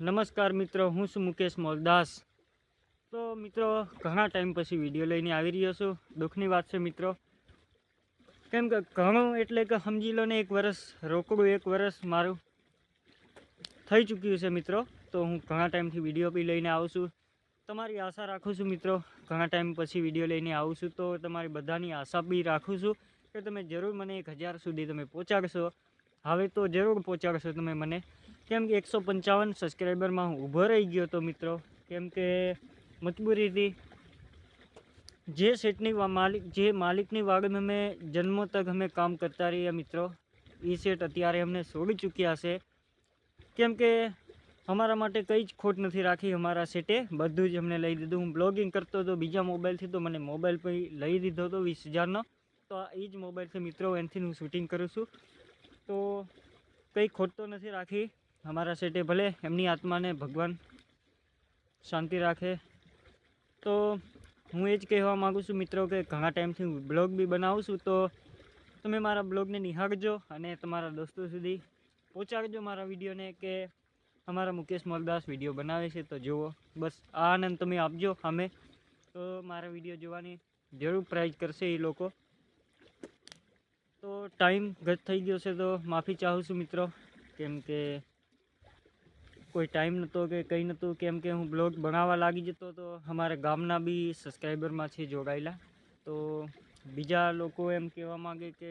નમસ્કાર મિત્રો, હું છું મુકેશ મોલદાસ. તો મિત્રો, ઘણા ટાઈમ પછી વીડિયો લઈને આવી રહ્યો છું. દુઃખની વાત છે મિત્રો. કેમ કે ઘણું એટલે કે સમજી લો ને એક વર્ષ રોકડું એક વર્ષ મારું થઈ ચૂક્યું છે મિત્રો. તો હું ઘણા ટાઈમથી વીડિયો બી લઈને આવું છું. તમારી આશા રાખું છું મિત્રો, ઘણા ટાઈમ પછી વીડિયો લઈને આવું છું. તો તમારી બધાની આશા બી રાખું છું કે તમે જરૂર મને એક હજાર સુધી તમે પહોંચાડશો. હવે તો જરૂર પહોંચાડશો તમે મને. કેમ કે એકસો પંચાવન સબસ્ક્રાઈબરમાં હું ઊભો રહી ગયો હતો મિત્રો, કેમ કે મજબૂરીથી જે સેટની માલિક, જે માલિકની વાગડ અમે જન્મો તક અમે કામ કરતા રહ્યા મિત્રો એ સેટ અત્યારે અમને છોડી ચૂક્યા છે. કેમ કે અમારા માટે કંઈ જ ખોટ નથી રાખી અમારા સેટે, બધું જ અમને લઈ દીધું. હું બ્લોગિંગ કરતો હતો બીજા મોબાઈલથી તો મને મોબાઈલ પછી લઈ દીધો હતો વીસ હજારનો. તો આ એ જ મોબાઈલથી મિત્રો, એનથી હું શૂટિંગ કરું છું. તો કંઈ ખોટ તો નથી રાખી. અમારા સેટે ભલે એમની આત્માને ભગવાન શાંતિ રાખે. તો હું એ જ કહેવા માગું છું મિત્રો કે ઘણા ટાઈમથી હું બ્લોગ બી બનાવું છું. તો તમે મારા બ્લોગને નિહાળજો અને તમારા દોસ્તો સુધી પહોંચાડજો મારા વિડીયોને કે અમારા મુકેશ મોલદાસ વીડિયો બનાવે છે. તો જુઓ, બસ આ આનંદ તમે આપજો અમે. તો મારા વીડિયો જોવાની જરૂર પ્રાઇઝ કરશે એ લોકો. તો ટાઈમ ગત થઈ ગયો છે તો માફી ચાહું છું મિત્રો. કેમ કે કોઈ ટાઈમ નહોતો કે કંઈ નહોતું કેમ કે હું બ્લોગ બનાવવા લાગી જતો તો અમારા ગામના બી સબસ્ક્રાઈબરમાં છે જોડાયેલા. તો બીજા લોકો એમ કહેવા માગે કે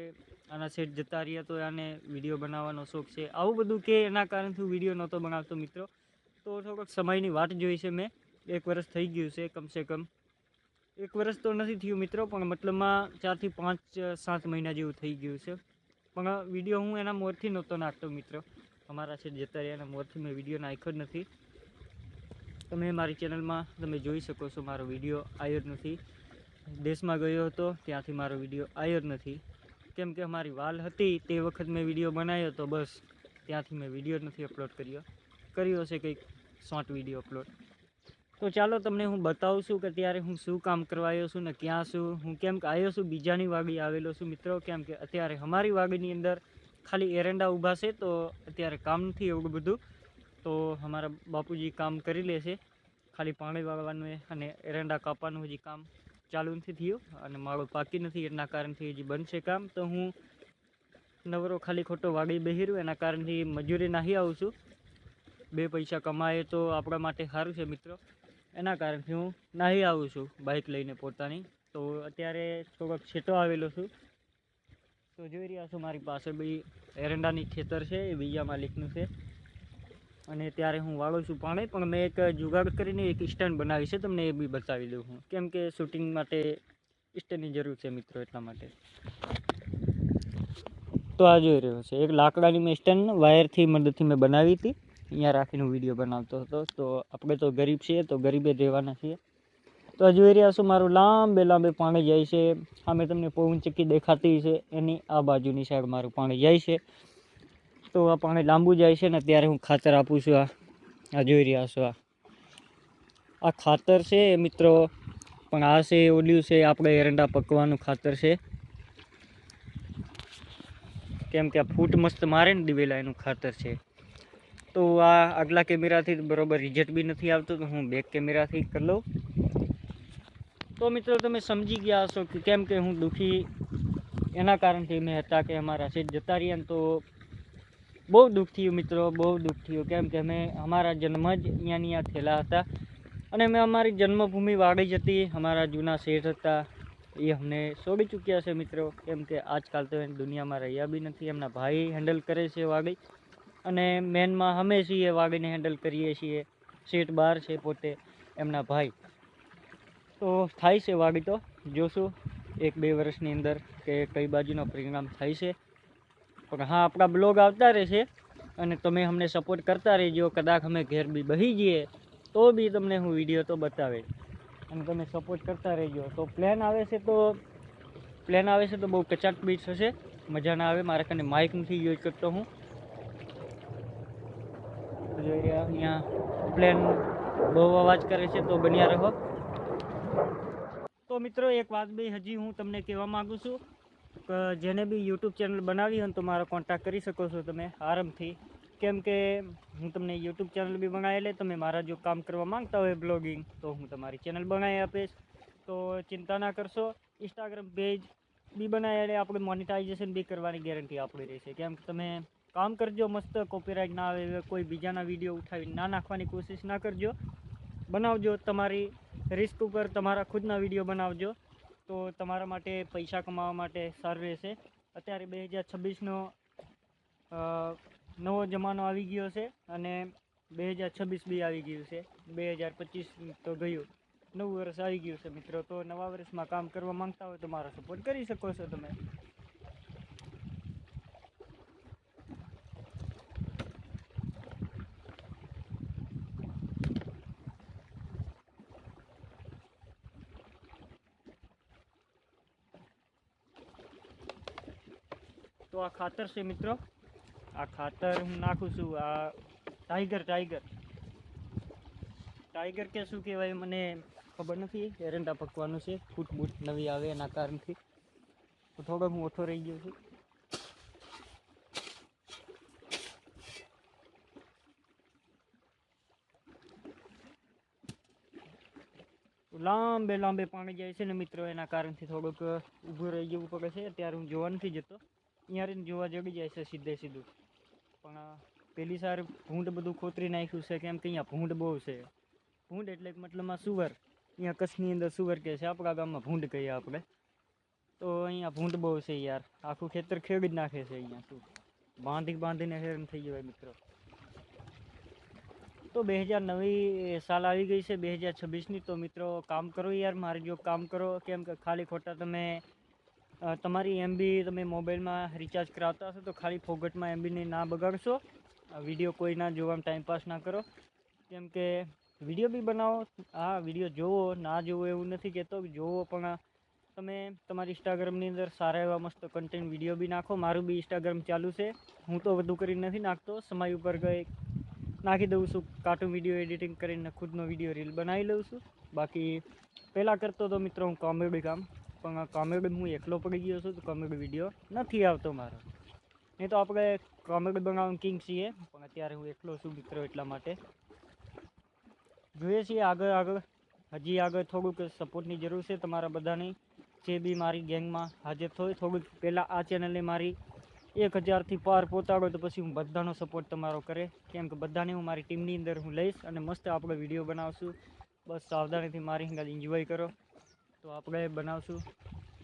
આના સેટ જતા રહ્યા તો આને વીડિયો બનાવવાનો શોખ છે. આવું બધું કે એના કારણથી હું વીડિયો નહોતો બનાવતો મિત્રો. તો થોડોક સમયની વાટ જોઈ છે મેં. એક વર્ષ થઈ ગયું છે કમસે કમ. એક વર્ષ તો નથી થયું મિત્રો, પણ મતલબમાં ચારથી પાંચ, સાત મહિના જેવું થઈ ગયું છે. પણ વીડિયો હું એના મોરથી નહોતો નાખતો, મિત્રો. અમારા છે જતા રહ્યા એના મોરથી મેં વીડિયો નાખ્યો જ નથી. તમે મારી ચેનલમાં તમે જોઈ શકો છો, મારો વીડિયો આવ્યો જ નથી. દેશમાં ગયો હતો, ત્યાંથી મારો વીડિયો આવ્યો જ નથી. કેમ કે અમારી વાલ હતી તે વખત મેં વીડિયો બનાવ્યો તો બસ, ત્યાંથી મેં વીડિયો નથી અપલોડ કર્યો. કર્યો છે કંઈક, શોર્ટ વીડિયો અપલોડ. તો ચાલો તમને હું બતાવું છું કે ત્યારે હું શું કામ કરવા આવ્યો છું ને ક્યાં છું, હું કેમ કે આવ્યો છું, બીજાની વાડી આવેલો છું. મિત્રો, કેમ કે અત્યારે અમારી વાડીની અંદર ખાલી એરંડા ઊભા છે, તો અત્યારે કામ નથી એવું બધું. તો અમારા બાપુજી કામ કરી લે છે. ખાલી પાણી વાળવાનું અને એરંડા કાપવાનું હજી કામ ચાલુ નથી થયું અને માળો પાકી નથી, એના કારણથી હજી બનશે કામ. તો હું નવરો ખાલી ખોટો વાગી બહેરું, એના કારણથી મજૂરી નાહી આવું છું. બે પૈસા કમાય તો આપણા માટે સારું છે, મિત્રો. એના કારણથી હું નાહી આવું છું બાઇક લઈને પોતાની. તો અત્યારે થોડોક છેટો આવેલો છું. તો જોઈ રહ્યા છો મારી પાસે બી એરંડાની ખેતર છે, એ બીજા માલિકનું છે. અને ત્યારે હું વાળું છું પાણી, પણ મેં એક જુગાડ કરીને એક સ્ટેન્ડ બનાવી છે, તમને એ બી બતાવી દઉં હું. કેમ કે શૂટિંગ માટે સ્ટેન્ડની જરૂર છે મિત્રો, એટલા માટે. તો આ જોઈ રહ્યો છે. એક લાકડાની મેં સ્ટેન્ડ વાયરથી મદદથી મેં બનાવી હતી. અહીંયા રાખીને વીડિયો બનાવતો હતો. તો આપણે તો ગરીબ છીએ, તો ગરીબે રહેવાના છીએ. તો જોઈ રહ્યા છો, મારું લાંબે લાંબે પાણી જાય છે. સામે તમને પવન ચક્કી દેખાતી છે. એની આ બાજુની સાઈડ મારું પાણી જાય છે. તો આ પાણી લાંબુ જાય છે ને ત્યારે હું ખાતર આપું છું. આ આ જોઈ રહ્યા છો, આ. આ ખાતર છે મિત્રો. પણ આ છે, ઓલ્યું છે, આપણે એરંડા પકવાનું ખાતર છે. કેમ કે આ ફૂટ મસ્ત મારે ને દિવેલા એનું ખાતર છે. તો આ આગલા કેમેરાથી બરાબર રિઝલ્ટ બી નથી આવતું, તો હું બેક કેમેરાથી કરી લઉં. તો મિત્રો તમે સમજી ગયા હશો કે કેમ કે હું દુઃખી, એના કારણથી મેં હતા કે અમારા સીટ જતા રહ્યા તો બહુ દુઃખ થયું મિત્રો, બહુ દુઃખ થયું. કેમ કે અમે, અમારા જન્મ જ અહીંયાની આ થયેલા હતા અને અમે અમારી જન્મભૂમિ વાળી જ હતી. અમારા જૂના શેઠ હતા, એ અમને છોડી ચૂક્યા છે મિત્રો. કેમ કે આજકાલ તો દુનિયામાં રહ્યા બી નથી, એમના ભાઈ હેન્ડલ કરે છે વાડી અને મેનમાં અમે છીએ વાગીને હેન્ડલ કરીએ છીએ. સીટ બહાર છે પોતે, એમના ભાઈ. તો થાય છે વાગી તો. જોશું, એક બે વર્ષની અંદર કે કઈ બાજુનો પરિણામ થાય છે. પણ હા, આપણા બ્લોગ આવતા રહેશે અને તમે અમને સપોર્ટ કરતા રહેજો. કદાચ અમે ઘેર બી બહી જઈએ, તો બી તમને હું વીડિયો તો બતાવે. અને તમે સપોર્ટ કરતા રહેજો. તો પ્લેન આવે છે તો પ્લેન આવે છે તો બહુ કચાટ બી થશે મજા ના આવે, મારા કને માઇક નથી યુઝ કરતો હું. જોઈ રહ્યા અહીંયા પ્લેન બહુ અવાજ કરે છે, તો બન્યા રહો. તો મિત્રો, એક વાત બી હજી હું તમને કહેવા માગું છું કે જેને બી યુટ્યુબ ચેનલ બનાવી હોય તો મારો કોન્ટેક્ટ કરી શકો છો તમે આરામથી. કેમ કે હું તમને યુટ્યુબ ચેનલ બી બનાવી લે, તમે મારા જો કામ કરવા માંગતા હોય બ્લોગિંગ, તો હું તમારી ચેનલ બનાવી આપીશ. તો ચિંતા ના કરશો ઇન્સ્ટાગ્રામ પેજ બી બનાવી એટલે આપણે મોનિટાઇઝેશન બી કરવાની ગેરંટી આપણી રહેશે. કેમ કે તમે કામ કરજો મસ્ત કોપીરાઇટ ના આવે કોઈ બીજાના વીડિયો ઉઠાવી ના નાખવાની કોશિશ ના કરજો. બનાવજો તમારી રિસ્ક ઉપર તમારા ખુદના વીડિયો બનાવજો. તો તમારા માટે પૈસા કમાવા માટે સારું રહેશે. અત્યારે બે હજાર છવ્વીસનો નવો જમાનો આવી ગયો છે અને બે હજાર છવ્વીસ બી આવી ગયું છે. બે હજાર પચીસ તો ગયું. નવું વર્ષ આવી ગયું છે મિત્રો. તો નવા વર્ષમાં કામ કરવા માંગતા હોય તો મારો સપોર્ટ કરી શકો છો તમે. આ ખાતર છે મિત્રો. આ ખાતર હું નાખું છું. આ ટાઈગર ટાઈગર ટાઈગર કે શું કહેવાય મને ખબર નથી. એરંડા પકવાનું છે. ફૂટ બૂટ નવી આવે એના કારણથી. તો થોડો હું ઓછો રહી ગયો છું. લાંબે લાંબે પાણી જાય છે ને મિત્રો. એના કારણથી થોડુંક ઊભું રહી જવું પડે છે. અત્યારે હું જોવા નથી જતો. અહીંયા રહીને જોવા જડી જાય છે સીધે સીધું. પણ આ પેલી સાર ભૂંડ બધું ખોતરી નાખ્યું છે કેમ કે અહીંયા ભૂંડ બહુ છે. ભૂંડ એટલે કે મતલબમાં સુવર. અહીંયા કચ્છની અંદર સુવર કહે છે આપણા ગામમાં ભૂંડ કહીએ આપણે. તો અહીંયા ભૂંડ બહુ છે યાર. આખું ખેતર ખેડી જ નાખે છે અહીંયા શું બાંધી બાંધીને હેરાન થઈ જવાય મિત્રો. તો બે હજાર નવી સાલ આવી ગઈ છે બે હજાર છવ્વીસની. તો મિત્રો કામ કરો યાર મારે જો કામ કરો. કેમ કે ખાલી ખોટા તમે અ, તમારી એમબી તમે મોબાઈલમાં રિચાર્જ કરાવતા હશો તો ખાલી ફોગટમાં એમબીને ના બગાડશો. વીડિયો કોઈ ના જોવામાં ટાઈમપાસ ના કરો. કેમ કે વીડિયો બી બનાવો, હા વીડિયો જોવો, ના જોવો એવું નથી કહેતો જોવો પણ તમે તમારી ઇન્સ્ટાગ્રામની અંદર સારા એવા મસ્ત કન્ટેન્ટ વીડિયો બી નાખો. મારું બી ઇન્સ્ટાગ્રામ ચાલુ છે. હું તો વધુ કરીને નથી નાખતો. સમય ઉપર ગઈ નાખી દઉં છું. કાર્ટૂન વીડિયો એડિટિંગ કરીને ખુદનો વીડિયો રીલ બનાવી લઉં છું. બાકી પહેલાં કરતો તો મિત્રો હું કોમેડી કામ પણ કોમેડી હું એકલો પડી ગયો છું, તો કોમેડી વીડિયો નથી આવતો મારો. નહીં તો આપણે કોમેડી બનાવવાનું કિંગ છીએ, પણ અત્યારે હું એકલો છું મિત્રો એટલા માટે. જોઈએ છીએ આગળ આગળ. હજી આગળ થોડુંક સપોર્ટની જરૂર છે તમારા બધાની. જે બી મારી ગેંગમાં હાજર થયો, થોડુંક પહેલાં આ ચેનલને મારી એક હજારથી પાર પહોંચાડો તો પછી હું બધાનો સપોર્ટ તમારો કરે. કેમ કે બધાને હું મારી ટીમની અંદર હું લઈશ અને મસ્ત આપણે વીડિયો બનાવશું. બસ સાવધાનીથી મારી હિંગા એન્જોય કરો. તો આપણે બનાવશું,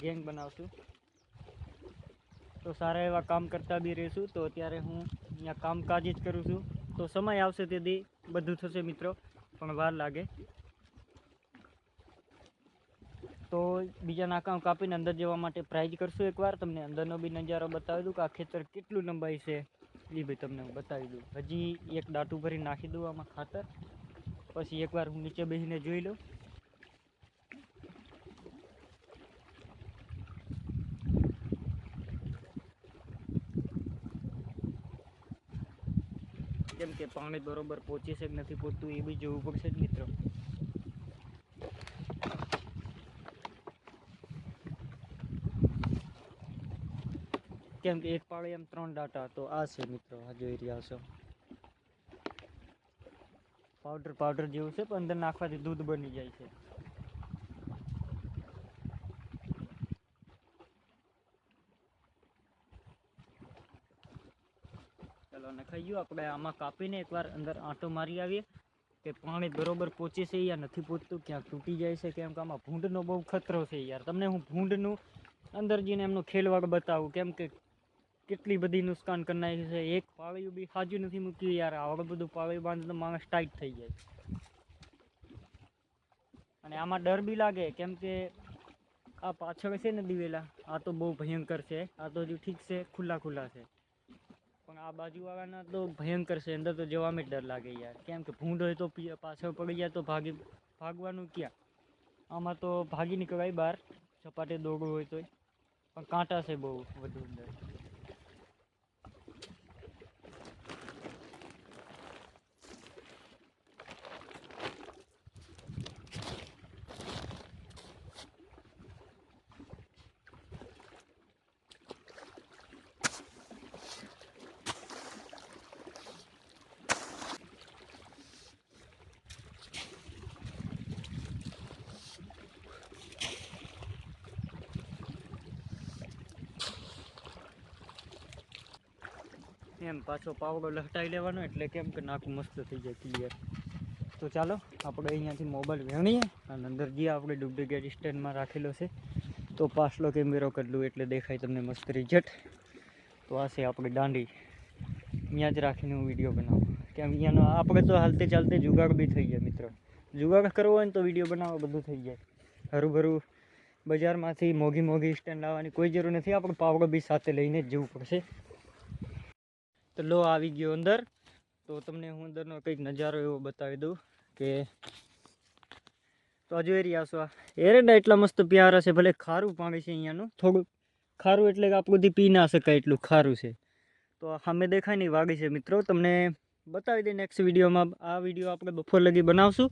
ગેંગ બનાવશું. તો સારા એવા કામ કરતા બી રહીશું. તો અત્યારે હું અહીંયા કામકાજ જ કરું છું. તો સમય આવશે તેથી બધું થશે મિત્રો, પણ વાર લાગે. તો બીજાના કામ કાપીને અંદર જવા માટે પ્રાઇઝ કરશું એકવાર. તમને અંદરનો બી નજારો બતાવી દઉં કે આ ખેતર કેટલું લંબાઈ છે. એ બી તમને હું બતાવી દઉં. હજી એક દાંટું ભરી નાખી દઉં આમાં ખાતર. પછી એકવાર હું નીચે બેસીને જોઈ લઉં કેમ કે પાણી બરોબર પહોંચે છે કે નથી પહોંચતું, એ બી જોવું પડશે જ મિત્રો. કેમ કે એક પાળે એમ ત્રણ ડાટા, તો આ છે મિત્રો, આ જોઈ રહ્યા છો. પાવડર પાવડર જેવું છે, પણ અંદર નાખવાથી દૂધ બની જાય છે ચાલો નખાઈ ગયું આપણે આમાં કાપીને એકવાર અંદર આંટો મારી આવીએ કે પાણી બરોબર પહોંચે છે યા નથી પહોંચતું ક્યાંક તૂટી જાય છે, કેમ કે આમાં ભૂંડનો બહુ ખતરો છે યાર. તમને હું ભૂંડનું અંદર જઈને એમનું ખેલવાડ બતાવું, કેમ કે કેટલી બધી નુકસાન કરી છે. એક પાળિયું બી સાજું નથી મૂક્યું યાર. આવડું બધું પાળિયું બાંધે તો માણસ ટાઈટ થઈ જાય. અને આમાં ડર બી લાગે, કેમ કે આ પાછળ છે ને દિવેલા, આ તો બહુ ભયંકર છે. આ તો હજુ ઠીક છે, ખુલ્લા ખુલ્લા છે. આ બાજુવાળાના તો ભયંકર છે, અંદર તો જવામાં જ ડર લાગે યાર. કેમ કે ભૂંડ હોય તો પાછળ પડી જાય તો ભાગી, ભાગવાનું ક્યાં? આમાં તો ભાગી નીકળાય બહાર, સપાટે દોડવું હોય તોય. પણ કાંટા છે બહુ વધુ અંદર. એમ પાછો પાવડો લહટાઈ લેવાનો એટલે કેમ કે નાખું મસ્ત થઈ જાય ક્લિયર તો ચાલો, આપણે અહીંયાથી મોબાઈલ વેણીએ અને અંદર જે આપણે ડુપ્લિકેટ સ્ટેન્ડમાં રાખેલો છે. તો પાછલો કેમેરો કરલું એટલે દેખાય તમને મસ્ત રિઝલ્ટ તો આ છે આપણે દાંડી. અહીંયા જ રાખીને હું વીડિયો બનાવું. કેમ અહીંયાનો આપણે તો હાલતે ચાલતે જુગાડ બી થઈ જાય મિત્રો. જુગાડ કરવો હોય ને તો વીડિયો બનાવો, બધું થઈ જાય. હરુભરું બજારમાંથી મોંઘી મોંઘી સ્ટેન્ડ લાવવાની કોઈ જરૂર નથી. આપણે પાવડો બી સાથે લઈને જ જવું પડશે. લો આવી ગયો અંદર. તો તમને હું અંદરનો કંઈક નજારો એવો બતાવી દઉં કે તો આ જોઈ રહ્યા આ. એરંડા એટલા મસ્ત પ્યારા છે, ભલે ખારું પાણી છે અહીંયાનું. થોડું ખારું એટલે કે આપણુંથી પી ના શકાય એટલું ખારું છે. તો સામે દેખાય નહીં વાગી છે મિત્રો. તમને બતાવી દઈ નેક્સ્ટ વિડીયોમાં. આ વીડિયો આપણે બપોર લગી બનાવશું,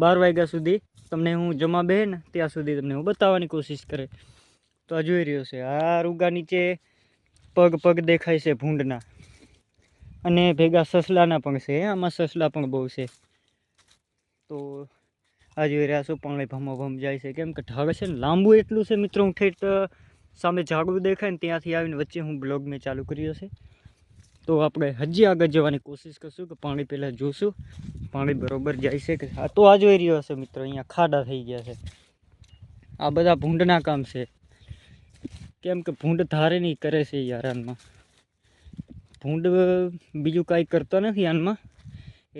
બાર વાગ્યા સુધી. તમને હું જમા બે ને ત્યાં સુધી તમને હું બતાવવાની કોશિશ કરે. તો આ જોઈ રહ્યો છે આ રૂગા નીચે પગ પગ દેખાય છે ભૂંડના. અને ભેગા સસલાના પણ છે આમાં સસલા પણ બહુ છે. તો આ જોઈ રહ્યા છો, પાણી ભમો ભમ જાય છે. કેમ કે ઢાળ છે ને, લાંબુ એટલું છે મિત્રો, હું ઠેઠ સામે ઝાડવું દેખાય ને ત્યાંથી આવીને વચ્ચે હું બ્લોગ મેં ચાલુ કર્યો છે. તો આપણે હજી આગળ જવાની કોશિશ કરશું કે પાણી પહેલાં જોશું. પાણી બરોબર જાય છે કે, આ તો આ જોઈ રહ્યો હશે મિત્રો, અહીંયા ખાડા થઈ ગયા છે. આ બધા ભૂંડના કામ છે. કેમ કે ભૂંડ ધારે નહીં કરે છે યાર આનમાં ભૂંડ બીજું કાંઈ કરતો નથી આનમાં.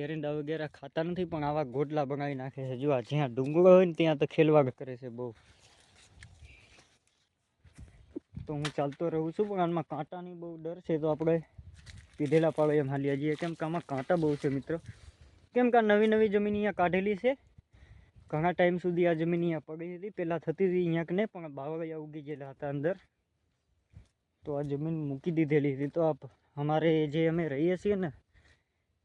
એરંડા વગેરે ખાતા નથી, પણ આવા ગોટલા બનાવી નાખે છે. જો આ જ્યાં ડુંગળો હોય ને ત્યાં તો ખેલવાડ કરે છે બહુ. તો હું ચાલતો રહું છું, પણ આમાં કાંટાની બહુ ડર છે તો આપણે પીધેલા પાડો એમ હાલી જઈએ કેમ કે આમાં કાંટા બહુ છે મિત્રો. કેમ કે નવી નવી જમીન અહીંયા કાઢેલી છે. ઘણા ટાઈમ સુધી આ જમીન અહીંયા પડી હતી. પહેલાં થતી હતી અહીંયા ને, પણ બાવળિયા ઉગી ગયેલા હતા અંદર. તો આ જમીન મૂકી દીધેલી હતી. તો આ અમારે જે અમે રહીએ છીએ ને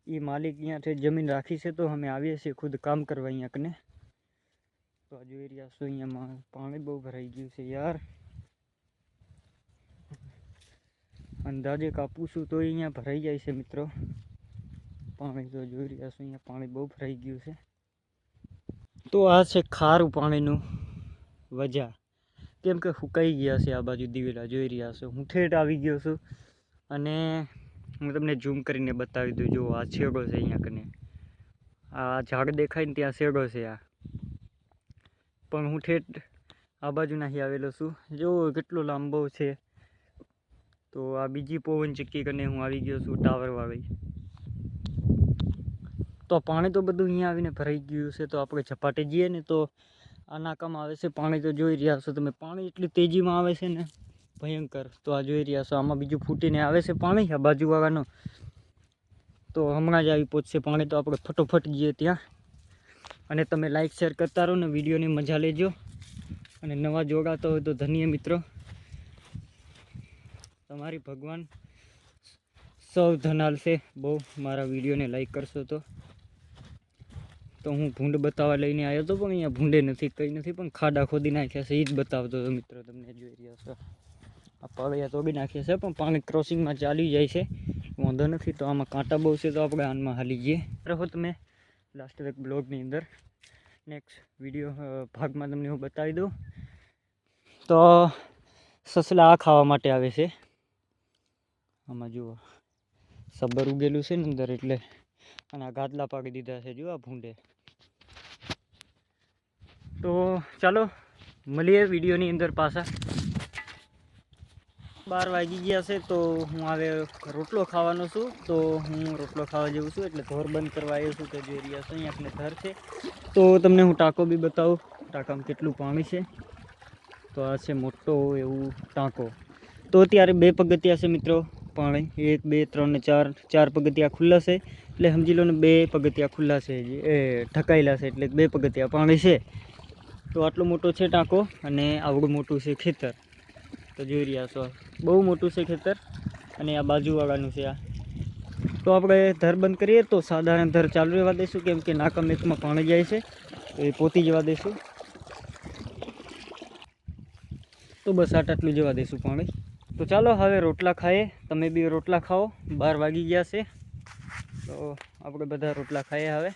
એ માલિક અહીંયાથી જમીન રાખી છે તો અમે આવીએ છીએ ખુદ કામ કરવા અહીંયા કને તો આ જોઈ રહ્યા છો અહીંયામાં પાણી બહુ ભરાઈ ગયું છે યાર. અંદાજે કાપું છું તો અહીંયા ભરાઈ જાય છે મિત્રો. પાણી તો જોઈ રહ્યા છો અહીંયા પાણી બહુ ભરાઈ ગયું છે. તો આ છે ખારું પાણીનું વજા. કેમ કે સુકાઈ ગયા છે આ બાજુ દિવેલા, જોઈ રહ્યા છો. હું ઠેઠ આવી ગયો છું. અને હું તમને ઝૂમ કરીને બતાવી દઉં જો આ શેડો છે અહીંયા કને. આ ઝાડ દેખાય ને ત્યાં શેડો છે આ. પણ હું ઠેઠ આ બાજુ નાખી આવેલો છું. જો કેટલો લાંબો છે. તો આ બીજી પવન ચક્કી કરીને હું આવી ગયો છું ટાવરવાળી તો પાણી તો બધું અહીંયા આવીને ભરાઈ ગયું છે, તો આપણે ઝપાટે જઈએ ને તો આ નાકામાં આવે છે. પાણી તો જોઈ રહ્યા છો તમે, પાણી એટલી તેજીમાં આવે છે ને. ભયંકર. તો આ જોઈ રહ્યા છો, આમાં બીજું ફૂટીને આવે છે પાણી, આ બાજુવાળાનો. તો હમણાં જ આવી પહોંચશે પાણી, તો આપણે ફટોફટ જઈએ ત્યાં. અને તમે લાઈક શેર કરતા રહો ને, વિડીયોની મજા લેજો. અને નવા જોડાતા હોય તો ધન્ય મિત્રો. તમારી ભગવાન સૌ ધનાલ છે. બહુ મારા વિડીયોને લાઈક કરશો તો. તો હું ભૂંડ બતાવવા લઈને આવ્યો હતો પણ અહીંયા ભૂંડે નથી, કંઈ નથી, પણ ખાડા ખોદી નાખ્યા છે. એ જ બતાવતો હતો મિત્રો તમને, જોઈ રહ્યા છો. પાળિયા તોડી નાખ્યા છે, પણ પાણી ક્રોસિંગમાં ચાલી જાય છે. વાંધો નથી, તો આમાં કાંટા બહુ છે, તો આપણે આનમાં હાલી જઈએ. રહો તમે લાસ્ટ એક બ્લોગની અંદર નેક્સ્ટ વીડિયો ભાગમાં તમને હું બતાવી દઉં. તો સસલા આ ખાવા માટે આવે છે. આમાં જુઓ, સબર ઉગેલું છે ને અંદર એટલે અને આ ગાદલા પાડી દીધા છે, જુઓ ભૂંડે. તો ચાલો, મળીએ વિડીયોની અંદર પાછા. બાર વાગી ગયા છે તો હું હવે રોટલો ખાવાનો છું. તો હું રોટલો ખાવા જેવું છું એટલે ઘર બંધ કરવા આવ્યો છું તો જોઈ રહ્યા છો અહીંયા આપણે ઘર છે. તો તમને હું ટાંકો બી બતાવું. ટાંકામાં કેટલું પાણી છે. તો આ છે મોટો એવું ટાંકો. તો અત્યારે બે પગથિયા છે મિત્રો. પાણી એક, બે, ત્રણ ચાર ચાર પગથિયા ખુલ્લા છે. એટલે સમજી લો ને બે પગથિયા ખુલ્લા છે. જે, એ ઢકાયેલા છે એટલે બે પગથિયા પાણી છે. તો આટલો મોટો છે ટાંકો અને આવડું મોટું છે ખેતર. તો જોઈ રહ્યા છો. બહુ મોટું છે ખેતર અને આ બાજુવાળાનું છે આ. તો આપણે ધર બંધ કરીએ તો સાધારણ ધર ચાલુ રહેવા દઈશું, કેમ કે નાકમ એકમાં પાણી જાય છે. તો એ પોતી જવા દઈશું. તો બસ આટ આટલું જવા દઈશું પાણી. તો ચાલો હવે રોટલા ખાઈએ. તમે બી રોટલા ખાઓ. બાર વાગી ગયા છે. તો આપણે બધા રોટલા ખાઈએ હવે.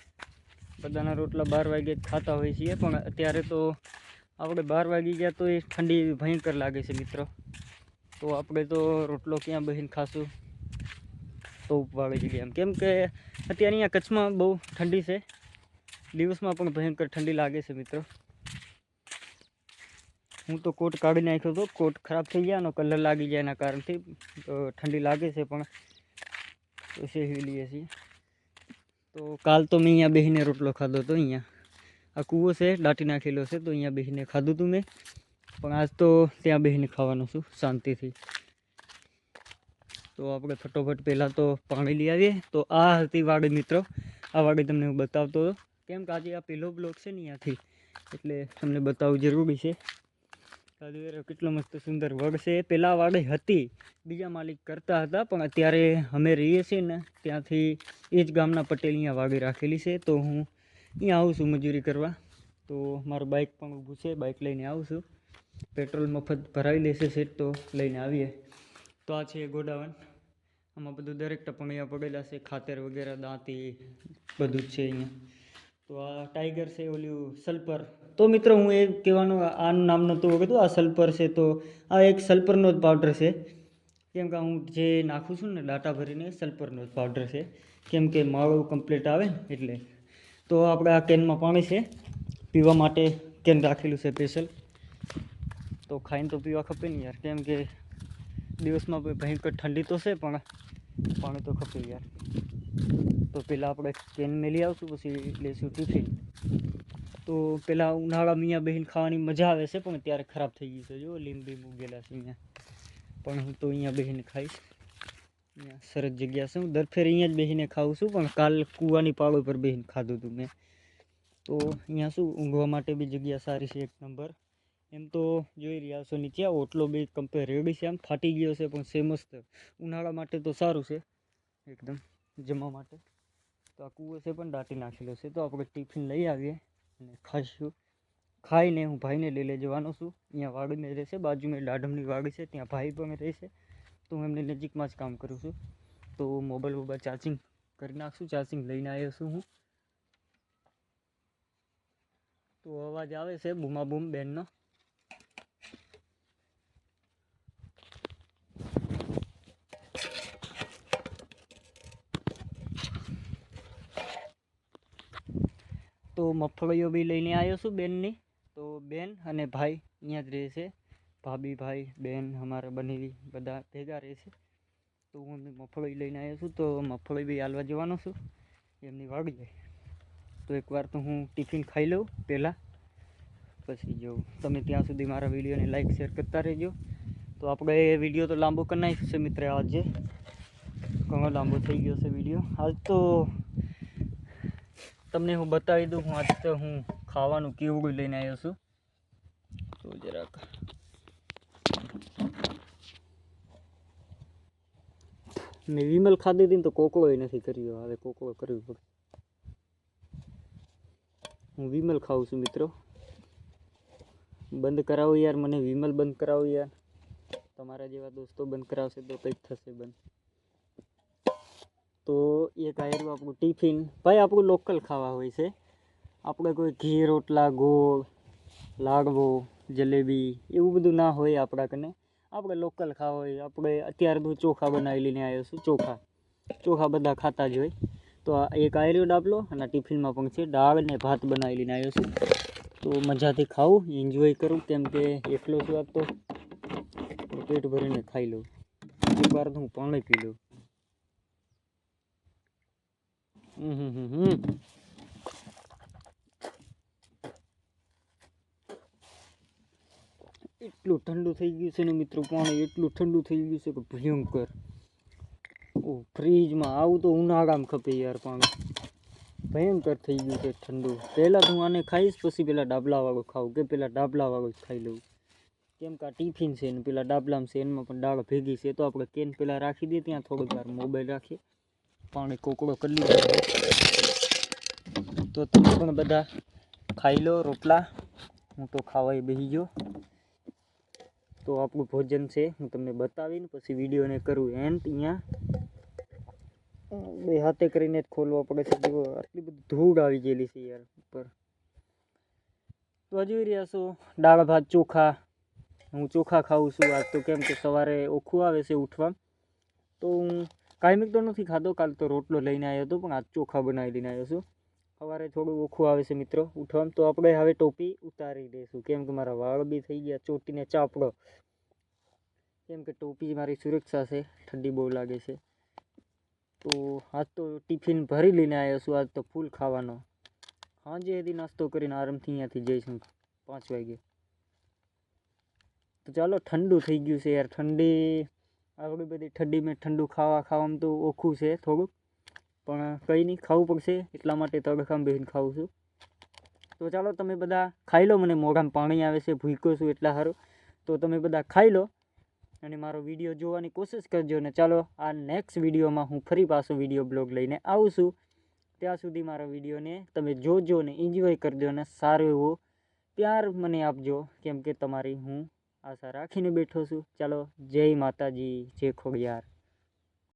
બધાના રોટલા બાર વાગે ખાતા હોઈએ છીએ, પણ અત્યારે તો આપણે બાર વાગી ગયા તો એ ઠંડી ભયંકર લાગે છે મિત્રો. તો આપણે તો રોટલો ક્યાં બહીને ખાશું? ઉપવાડી જગ્યા એમ કેમ. કે અત્યારે અહીંયા કચ્છમાં બહુ ઠંડી છે. દિવસમાં પણ ભયંકર ઠંડી લાગે છે મિત્રો. હું તો કોટ કાઢી નાખ્યો હતો. કોટ ખરાબ થઈ ગયા એનો કલર લાગી જાય એના કારણથી ઠંડી લાગે છે પણ તો સેવી લઈએ છીએ. તો કાલ તો મેં અહીંયા બેસીને રોટલો ખાધો હતો અહીંયા. આ કૂવો છે, દાટી નાખેલો છે, તો અહીંયા બેસીને ખાધું હતું મેં. પણ આજ તો ત્યાં બેસીને ખાવાનું છું, શાંતિથી. તો આપણે ફટોફટ પહેલાં તો પાણી લઈ આવીએ. તો આ હતી વાડી મિત્રો. આ વાડી તમને હું બતાવતો હતો. કેમ કે આજે આ પહેલો બ્લોક છે ને અહીંયાથી. એટલે તમને બતાવવું જરૂરી છે. કાદવેરો કેટલો મસ્ત સુંદર વડ છે. પહેલાં વાડી હતી, બીજા માલિક કરતા હતા, પણ અત્યારે અમે રહીએ છીએ ને ત્યાંથી એ જ ગામના પટેલ અહીંયા વાડી રાખેલી છે. તો હું અહીંયા આવું છું મજૂરી કરવા. તો મારું બાઇક પણ ઊભું છે બાઇક લઈને આવું છું. પેટ્રોલ મફત ભરાવી લેશે સેટ તો લઈને આવીએ. તો આ છે ગોડાવન. આમાં બધું દરેક ટપણ અહીંયા પડેલા છે, ખાતર વગેરે, દાંતી, બધું જ છે અહીંયા. તો આ ટાઈગર છે, ઓલું સલ્પર તો મિત્રો હું એ કહેવાનું, આનું નામ નહોતું વખતું આ સલ્પર છે. તો આ એક સલ્પરનો જ પાવડર છે. કેમ કે હું જે નાખું છું ને, ડાટા ભરીને સલ્ફરનો જ પાવડર છે. કેમ કે માળો કમ્પ્લીટ આવે એટલે તો આપણે આ કેનમાં પાણી છે. પીવા માટે કેન રાખેલું છે સ્પેશિયલ. તો ખાઈને તો પીવા ખપે ને યાર. કેમ કે દિવસમાં ભયંકર ઠંડી તો છે, પણ પાણી તો ખપે યાર. તો પહેલાં આપણે કેન મેલી આવશું, પછી લેશું ટિફિન. તો પહેલાં ઉનાળા મિયાં બહેન ખાવાની મજા આવે છે, પણ ત્યારે ખરાબ થઈ ગઈ છે. જો લીંબી ઉગેલા છે અહીંયા પણ હું તો અહીંયા બહેન ખાઈશ. સરસ જગ્યા છે. હું દર ફેર અહીંયા જ બેસીને ખાઉં છું, પણ કાલ કૂવાની પાળો પર બેસીને ખાધું હતું મેં. તો અહીંયા શું ઊંઘવા માટે બી જગ્યા સારી છે એક નંબર. એમ તો જોઈ રહ્યા છો નીચે ઓટલો બી કમ્પેર રેડી છે, આમ ફાટી ગયો છે, પણ સેમ ઉનાળા માટે તો સારું છે, એકદમ જમવા માટે. તો આ કૂવો છે પણ દાટી નાખેલો છે, તો આપણે ટિફિન લઈ આવીએ અને ખાઈશું. ખાઈને હું ભાઈને લઈ લઈ જવાનો છું. અહીંયા વાડીને રહેશે બાજુમાં દાઢમની વાડી છે, ત્યાં ભાઈ પણ રહેશે તો હું એમની નજીકમાં જ કામ કરું છું. તો મોબાઈલ મોબાઈલ ચાર્જિંગ કરી નાખશું ચાર્જિંગ લઈને આવ્યો છું હું. તો અવાજ આવે છે બૂમા બૂમ બેનનો. તો મગફળીઓ બી લઈને આવ્યો છું બેનની. તો બેન અને ભાઈ અહીંયા જ રહે છે. ભાભી ભાઈ બેન અમારા બનેલી બધા ભેગા રહેશે તો હું એમની મફળી લઈને આવ્યો છું, તો મફળી બી હાલવા જવાનો છું. એમની વાડીએ તો એકવાર તો હું ટિફિન ખાઈ લઉં પહેલાં. પછી જો તમે ત્યાં સુધી મારા વિડીયોને લાઈક શેર કરતા રહેજો. તો આપણે એ વીડિયો તો લાંબો કરી નાખ્યો છે મિત્ર આજે. ઘણો લાંબો થઈ ગયો છે વીડિયો. આજ તો તમને હું બતાવી દઉં, હું આજે હું ખાવાનું કેવું લઈને આવ્યો છું. તો જરાક મેં વિમલ ખાધી હતી ને તો કોકળોય નથી કર્યો. હવે કોકળો કરવી પડે. હું વિમલ ખાઉં છું મિત્રો. બંધ કરાવો યાર, મને વિમલ બંધ કરાવો યાર. તમારા જેવા દોસ્તો બંધ કરાવશે તો કંઈક થશે બંધ. તો એક આયરું આપણું ટિફિન. ભાઈ, આપણું લોકલ ખાવા હોય છે. આપણે કોઈ ઘી, રોટલા, ગોળ, લાડવો, જલેબી, એવું બધું ના હોય આપણા કને આપણે લોકલ ખાવા હોય. આપણે અત્યારે તો ચોખા બનાવી લઈને આવ્યો છું, ચોખા. ચોખા બધા ખાતા જ હોય. તો એક આયર્યો ડાબલો અને ટિફિનમાં પણ છે દાળ ને ભાત બનાવી લઈને આવ્યો છું. તો મજાથી ખાવું એન્જોય કરું, કેમ કે એકલો છું આજ તો. પેટ ભરીને ખાઈ લઉં. એક વાર તો હું પાણી પી લઉં. હમ હમ હમ. એટલું ઠંડુ થઈ ગયું છે ને મિત્રો પાણી, એટલું ઠંડુ થઈ ગયું છે કે ભયંકર. ઓ, ફ્રીજમાં આવું તો ઉનાળામાં ખપે યાર પાણી. ભયંકર થઈ ગયું છે ઠંડુ. પહેલાં હું આને ખાઈશ, પછી પેલા ડાબલાવાળો ખાઉં કે પેલા ડાબલાવાળો જ ખાઈ લઉં. કેમ કે આ ટિફિન છે ને પેલા ડાબલામાં છે, એમાં પણ દાળ ભેગી છે, તો આપણે કેન પેલા રાખી દઈએ, ત્યાં થોડીક વાર મોબાઈલ રાખીએ. પાણી કોકડો કરી તો તમે પણ બધા ખાઈ લો રોટલા. હું તો ખાવાય બેસી ગયો. તો આપણું ભોજન છે, હું તમને બતાવીને પછી વિડીયોને કરું એન્ડ અહીંયા. બે હાથે કરીને જ ખોલવા પડે છે, જુઓ, આટલી બધી ધૂળ આવી ગયેલી છે યાર ઉપર. તો જોઈ રહ્યા છો, દાળ ભાત ચોખા. હું ચોખા ખાઉં છું આજ તો, કેમ કે સવારે ઓખું આવે છે ઉઠવા. તો હું કાયમિક તો નથી ખાતો કાલ તો રોટલો લઈને આવ્યો હતો, પણ આજ ચોખા બનાવી લઈને આવ્યો છું. સવારે થોડું ઓખું આવે છે મિત્રો. ઉઠવામાં તો આપણે હવે ટોપી ઉતારી દઈશું. કેમ કે મારા વાળ બી થઈ ગયા, ચોટીને ચાપડો. કેમ કે ટોપી મારી સુરક્ષા છે. ઠંડી બહુ લાગે છે. તો આજ તો ટિફિન ભરી લઈને આવ્યો છું. આજ તો ફૂલ ખાવાનો. સાંજે હજી નાસ્તો કરીને આરામથી અહીંયાથી જઈશું. પાંચ વાગે. તો ચાલો, ઠંડુ થઈ ગયું છે યાર. ઠંડી આવડી બધી ઠંડી મેં ઠંડુ ખાવા ખાવામાં તો ઓખું છે થોડુંક. પણ કંઈ નહીં, ખાવું પડશે, એટલા માટે તડકામાં બેસીને ખાઉં છું. તો ચાલો, તમે બધા ખાઈ લો, મને મોઢામાં પાણી આવે છે ભૂખ્યો છું એટલા સારું તો તમે બધા ખાઈ લો અને મારો વીડિયો જોવાની કોશિશ કરજો ને ચાલો, આ નેક્સ્ટ વિડીયોમાં હું ફરી પાછો વીડિયો બ્લોગ લઈને આવું છું. ત્યાં સુધી મારા વિડીયોને તમે જોજો ને એન્જોય કરજો ને સારું એવો પ્યાર મને આપજો, કેમ કે તમારી હું આશા રાખીને બેઠો છું. ચાલો, જય માતાજી, જય ખોડિયાર.